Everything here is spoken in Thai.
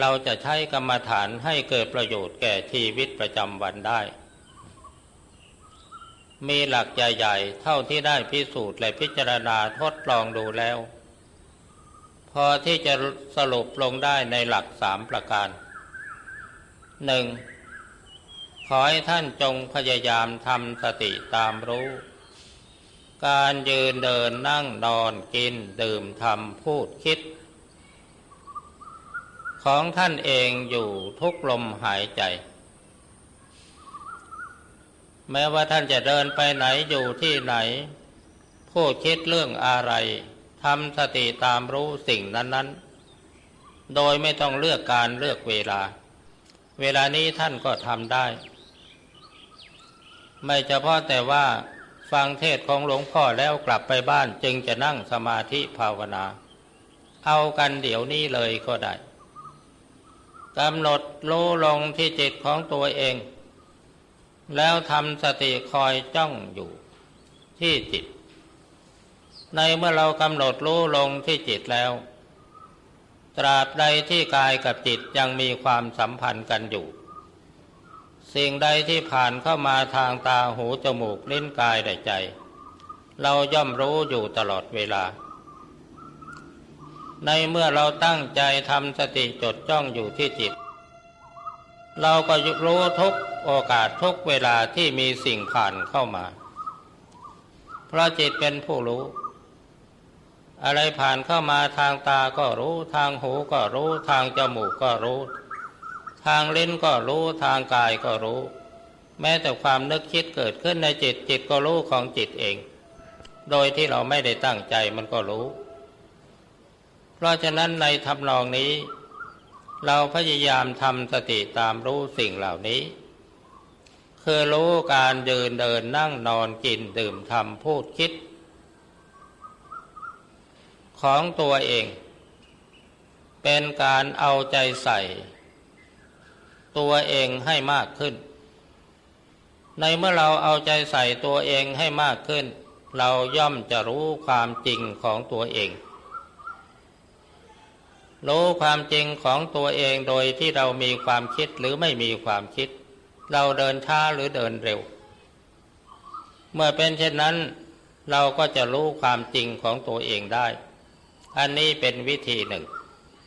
เราจะใช้กรรมฐานให้เกิดประโยชน์แก่ชีวิตประจำวันได้ มีหลักใหญ่ๆเท่าที่ได้พิสูจน์และพิจารณาทดลองดูแล้ว พอที่จะสรุปลงได้ในหลักสามประการหนึ่งขอให้ท่านจงพยายามทำสติตามรู้ การยืนเดินนั่งนอนกินดื่มทำพูดคิด ของท่านเองอยู่ทุกลมหายใจ แม้ว่าท่านจะเดินไปไหนอยู่ที่ไหนพูดคิดเรื่องอะไรทำสติตามรู้สิ่งนั้น ๆ โดยไม่ต้องเลือกการเลือกเวลา เวลานี้ท่านก็ทำได้ ไม่เฉพาะแต่ว่าฟังเทศของหลวงพ่อแล้วกลับไปบ้านจึงจะนั่งสมาธิภาวนา เอากันเดี๋ยวนี้เลยก็ได้ กำหนดรู้ลงที่จิตของตัวเอง แล้วทำสติคอยจ้องอยู่ที่จิต ในเมื่อเรากำหนดรู้ลงที่จิตแล้ว ตราบใดที่กายกับจิตยังมีความสัมพันธ์กันอยู่ สิ่งใดที่ผ่านเข้ามาทางตาหูจมูกลิ้นกายและใจ เราย่อมรู้อยู่ตลอดเวลา ในเมื่อเราตั้งใจทำสติจดจ้องอยู่ที่จิต เราก็รู้ทุกโอกาสทุกเวลาที่มีสิ่งผ่านเข้ามา เพราะจิตเป็นผู้รู้ อะไรผ่านเข้ามาทางตาก็รู้ ทางหูก็รู้ ทางจมูกก็รู้ ทางลิ้นก็รู้ ทางกายก็รู้ แม้แต่ความนึกคิดเกิดขึ้นในจิตจิตก็รู้ของจิตเอง โดยที่เราไม่ได้ตั้งใจมันก็รู้ เพราะฉะนั้นในทำนองนี้ เราพยายามทำสติตามรู้สิ่งเหล่านี้ คือรู้การยืนเดินนั่งนอนกินดื่มทำพูดคิด ของตัวเอง เป็นการเอาใจใส่ ตัวเองให้มากขึ้น ในเมื่อเราเอาใจใส่ตัวเองให้มากขึ้น เราย่อมจะรู้ความจริงของตัวเอง รู้ความจริงของตัวเองโดยที่เรามีความคิดหรือไม่มีความคิด เราเดินช้าหรือเดินเร็ว เมื่อเป็นเช่นนั้น เราก็จะรู้ความจริงของตัวเองได้ อันนี้เป็นวิธีหนึ่ง